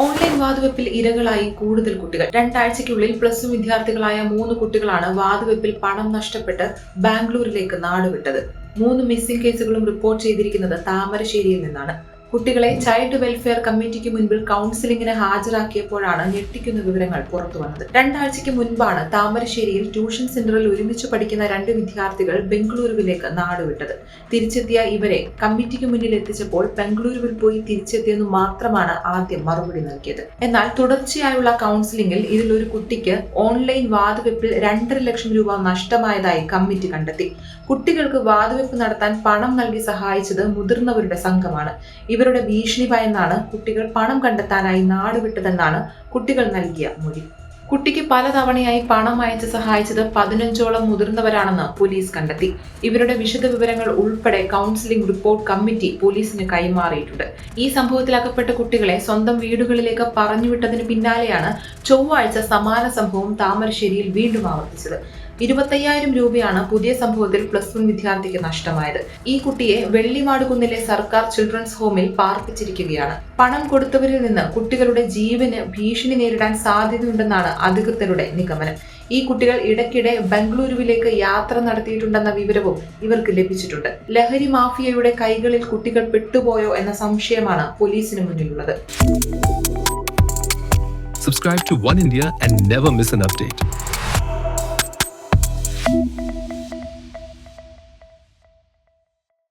Online വാതുവെപ്പിൽ ഇരകളായി കൂടുതൽ കുട്ടികൾ. രണ്ടാഴ്ചയ്ക്കുള്ളിൽ plus two വിദ്യാർത്ഥികളായ മൂന്ന് കുട്ടികളാണ് വാതുവെപ്പിൽ പണം നഷ്ടപ്പെട്ട് ബാംഗ്ലൂരിലേക്ക് നാടുവിട്ടത്. മൂന്ന് മിസ്സിംഗ് കേസുകളും റിപ്പോർട്ട് ചെയ്തിരിക്കുന്നത് താമരശ്ശേരിയിൽ നിന്നാണ്. കുട്ടികളെ ചൈൽഡ് വെൽഫെയർ കമ്മിറ്റിക്ക് മുൻപിൽ കൗൺസിലിംഗിന് ഹാജരാക്കിയപ്പോഴാണ് ഞെട്ടിക്കുന്ന വിവരങ്ങൾ പുറത്തു വന്നത്. രണ്ടാഴ്ചയ്ക്ക് മുൻപാണ് താമരശ്ശേരിയിൽ ട്യൂഷൻ സെന്ററിൽ ഒരുമിച്ച് പഠിക്കുന്ന രണ്ട് വിദ്യാർത്ഥികൾ ബംഗളൂരുവിലേക്ക് നാടുവിട്ടത്. തിരിച്ചെത്തിയ ഇവരെ കമ്മിറ്റിക്ക് മുന്നിൽ എത്തിച്ചപ്പോൾ ബംഗളൂരുവിൽ പോയി തിരിച്ചെത്തിയെന്ന് മാത്രമാണ് ആദ്യം മറുപടി നൽകിയത്. എന്നാൽ തുടർച്ചയായുള്ള കൗൺസിലിംഗിൽ ഇതിൽ ഒരു കുട്ടിക്ക് ഓൺലൈൻ വാതുവെപ്പിൽ രണ്ടര ലക്ഷം രൂപ നഷ്ടമായതായി കമ്മിറ്റി കണ്ടെത്തി. കുട്ടികൾക്ക് വാതുവെപ്പ് നടത്താൻ പണം നൽകി സഹായിച്ചത് മുതിർന്നവരുടെ സംഘമാണ്. ഇവരുടെ ഭീഷണി ഭയന്നാണ് കുട്ടികൾ പണം കണ്ടെത്താനായി നാടുവിട്ടതെന്നാണ് കുട്ടികൾ നൽകിയ മൊഴി. കുട്ടിക്ക് പലതവണയായി പണം അയച്ച് സഹായിച്ചത് പതിനഞ്ചോളം മുതിർന്നവരാണെന്ന് പോലീസ് കണ്ടെത്തി. ഇവരുടെ വിശദ വിവരങ്ങൾ ഉൾപ്പെടെ കൗൺസിലിംഗ് റിപ്പോർട്ട് കമ്മിറ്റി പോലീസിന് കൈമാറിയിട്ടുണ്ട്. ഈ സംഭവത്തിൽ അകപ്പെട്ട കുട്ടികളെ സ്വന്തം വീടുകളിലേക്ക് പറഞ്ഞുവിട്ടതിന് പിന്നാലെയാണ് ചൊവ്വാഴ്ച സമാന സംഭവം താമരശ്ശേരിയിൽ വീണ്ടും ആവർത്തിച്ചത്. ഇരുപത്തയ്യായിരം രൂപയാണ് പുതിയ സംഭവത്തിൽ പ്ലസ് വൺ വിദ്യാർത്ഥിക്ക് നഷ്ടമായത്. ഈ കുട്ടിയെ വെള്ളിമാടുകുന്നിലെ സർക്കാർ ചിൽഡ്രൻസ് ഹോമിൽ പാർപ്പിച്ചിരിക്കുകയാണ്. പണം കൊടുത്തവരിൽ നിന്ന് കുട്ടികളുടെ ജീവന് ഭീഷണി നേരിടാൻ സാധ്യതയുണ്ടെന്നാണ് അധികൃതരുടെ നിഗമനം. ഈ കുട്ടികൾ ഇടയ്ക്കിടെ ബംഗളൂരുവിലേക്ക് യാത്ര നടത്തിയിട്ടുണ്ടെന്ന വിവരവും ഇവർക്ക് ലഭിച്ചിട്ടുണ്ട്. ലഹരി മാഫിയയുടെ കൈകളിൽ കുട്ടികൾ പെട്ടുപോയോ എന്ന സംശയമാണ് പോലീസിന് മുന്നിലുള്ളത്. Subscribe to One India and never miss an update.